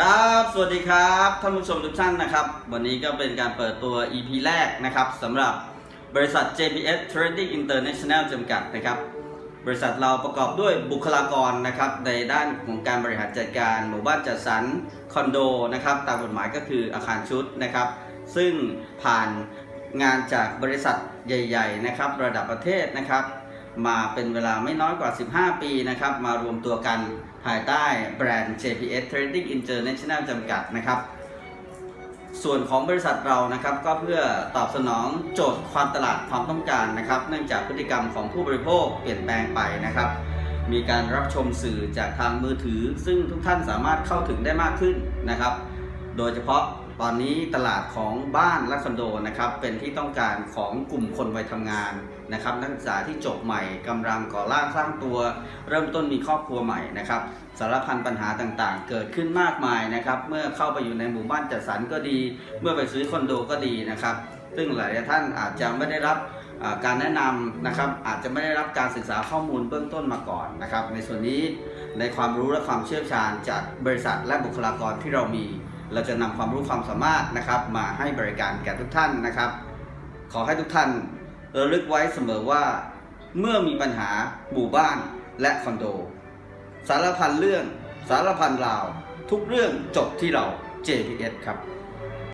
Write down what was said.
ครับ สวัสดีครับท่านผู้ชมทุกท่านนะครับ วันนี้ก็เป็นการเปิดตัว EP แรกนะครับสำหรับบริษัท JBS Trading International จำกัดนะครับ บริษัทเราประกอบด้วยบุคลากรนะครับในด้านของการบริหารจัดการ หมู่บ้านจัดสรรคอนโดนะครับตามกฎหมายก็คืออาคารชุดนะครับ ซึ่งผ่านงานจากบริษัทใหญ่ ๆ นะครับ ระดับประเทศนะครับ มาเป็นเวลาไม่น้อยกว่า 15 ปีนะครับ มารวมตัวกันภายใต้แบรนด์ JPS Trading International จำกัดนะครับ ส่วนของบริษัทเรานะครับ ก็เพื่อตอบสนองโจทย์ความตลาดความต้องการนะครับ เนื่องจากพฤติกรรมของผู้บริโภคเปลี่ยนแปลงไปนะครับ มีการรับชมสื่อจากทางมือถือ ซึ่งทุกท่านสามารถเข้าถึงได้มากขึ้นนะครับ โดยเฉพาะตอนนี้ตลาดของบ้านและคอนโดนะครับเป็นที่ต้องการของกลุ่มคนวัยทำงานนะครับนักศึกษาที่จบใหม่กำลังก่อร่างสร้างตัว เริ่มต้นมีครอบครัวใหม่นะครับสารพันปัญหาต่างๆ เกิดขึ้นมากมายนะครับเมื่อเข้าไปอยู่ในหมู่บ้านจัดสรรก็ดี เมื่อไปซื้อคอนโดก็ดีนะครับซึ่งหลายท่านอาจจะไม่ได้รับการแนะนำนะครับอาจจะไม่ได้รับการศึกษาข้อมูลเบื้องต้นมาก่อนนะครับในส่วนนี้ในความรู้และความเชี่ยวชาญจากบริษัทและบุคลากรที่เรามี เราจะนำความรู้ความสามารถนะครับ มาให้บริการแก่ทุกท่านนะครับ ขอให้ทุกท่านระลึกไว้เสมอว่า เมื่อมีปัญหาหมู่บ้านและคอนโด สารพันเรื่อง สารพันราว ทุกเรื่องจบที่เรา JPS ครับ